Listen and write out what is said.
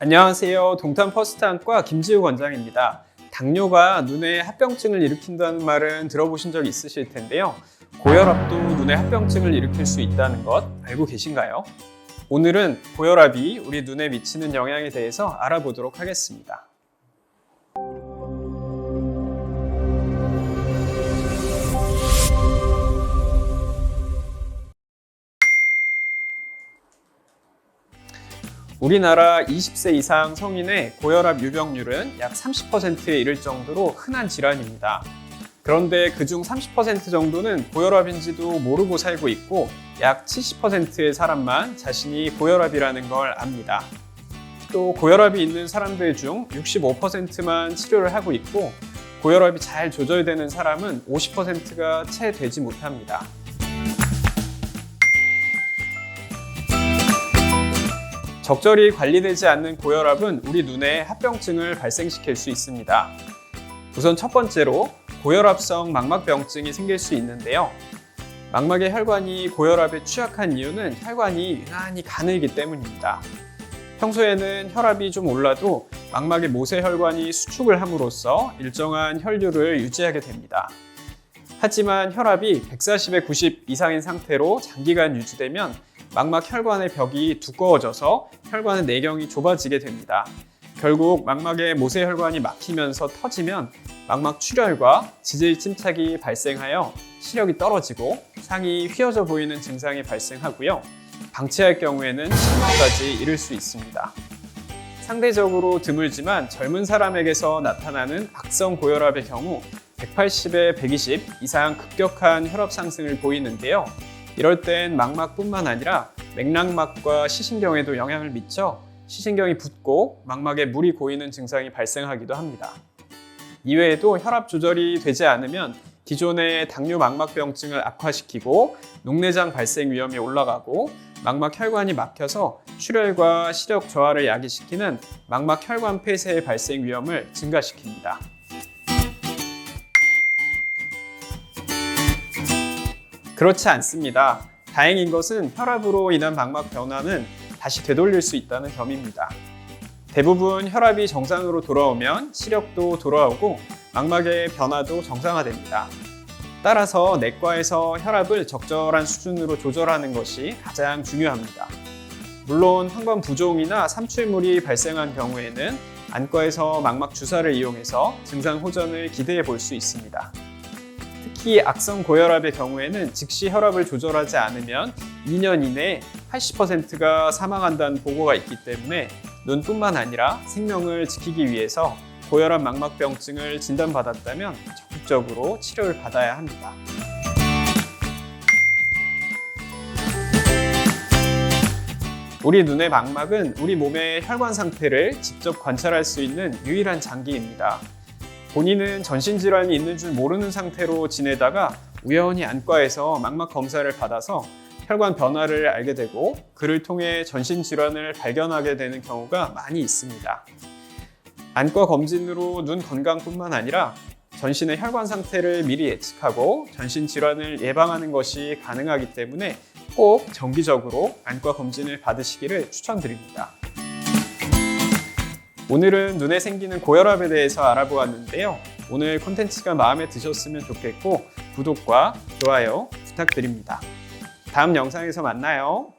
안녕하세요. 동탄 퍼스트한과 김지우 원장입니다. 당뇨가 눈에 합병증을 일으킨다는 말은 들어보신 적 있으실 텐데요. 고혈압도 눈에 합병증을 일으킬 수 있다는 것 알고 계신가요? 오늘은 고혈압이 우리 눈에 미치는 영향에 대해서 알아보도록 하겠습니다. 우리나라 20세 이상 성인의 고혈압 유병률은 약 30%에 이를 정도로 흔한 질환입니다. 그런데 그중 30% 정도는 고혈압인지도 모르고 살고 있고 약 70%의 사람만 자신이 고혈압이라는 걸 압니다. 또 고혈압이 있는 사람들 중 65%만 치료를 하고 있고 고혈압이 잘 조절되는 사람은 50%가 채 되지 못합니다. 적절히 관리되지 않는 고혈압은 우리 눈에 합병증을 발생시킬 수 있습니다. 우선 첫 번째로 고혈압성 망막병증이 생길 수 있는데요. 망막의 혈관이 고혈압에 취약한 이유는 혈관이 유난히 가늘기 때문입니다. 평소에는 혈압이 좀 올라도 망막의 모세혈관이 수축을 함으로써 일정한 혈류를 유지하게 됩니다. 하지만 혈압이 140에 90 이상인 상태로 장기간 유지되면 망막 혈관의 벽이 두꺼워져서 혈관의 내경이 좁아지게 됩니다. 결국 망막의 모세 혈관이 막히면서 터지면 망막 출혈과 지질 침착이 발생하여 시력이 떨어지고 상이 휘어져 보이는 증상이 발생하고요. 방치할 경우에는 실명까지 이를 수 있습니다. 상대적으로 드물지만 젊은 사람에게서 나타나는 악성 고혈압의 경우 180에 120 이상 급격한 혈압 상승을 보이는데요. 이럴 땐 망막뿐만 아니라 맥락막과 시신경에도 영향을 미쳐 시신경이 붓고 망막에 물이 고이는 증상이 발생하기도 합니다. 이외에도 혈압 조절이 되지 않으면 기존의 당뇨 망막병증을 악화시키고 녹내장 발생 위험이 올라가고 망막 혈관이 막혀서 출혈과 시력 저하를 야기시키는 망막 혈관 폐쇄의 발생 위험을 증가시킵니다. 그렇지 않습니다. 다행인 것은 혈압으로 인한 망막 변화는 다시 되돌릴 수 있다는 점입니다. 대부분 혈압이 정상으로 돌아오면 시력도 돌아오고 망막의 변화도 정상화됩니다. 따라서 내과에서 혈압을 적절한 수준으로 조절하는 것이 가장 중요합니다. 물론 항반 부종이나 삼출물이 발생한 경우에는 안과에서 망막 주사를 이용해서 증상 호전을 기대해 볼 수 있습니다. 특히 악성 고혈압의 경우에는 즉시 혈압을 조절하지 않으면 2년 이내에 80%가 사망한다는 보고가 있기 때문에 눈뿐만 아니라 생명을 지키기 위해서 고혈압 망막병증을 진단받았다면 적극적으로 치료를 받아야 합니다. 우리 눈의 망막은 우리 몸의 혈관 상태를 직접 관찰할 수 있는 유일한 장기입니다. 본인은 전신질환이 있는 줄 모르는 상태로 지내다가 우연히 안과에서 망막 검사를 받아서 혈관 변화를 알게 되고 그를 통해 전신질환을 발견하게 되는 경우가 많이 있습니다. 안과 검진으로 눈 건강뿐만 아니라 전신의 혈관 상태를 미리 예측하고 전신 질환을 예방하는 것이 가능하기 때문에 꼭 정기적으로 안과 검진을 받으시기를 추천드립니다. 오늘은 눈에 생기는 고혈압에 대해서 알아보았는데요. 오늘 콘텐츠가 마음에 드셨으면 좋겠고 구독과 좋아요 부탁드립니다. 다음 영상에서 만나요.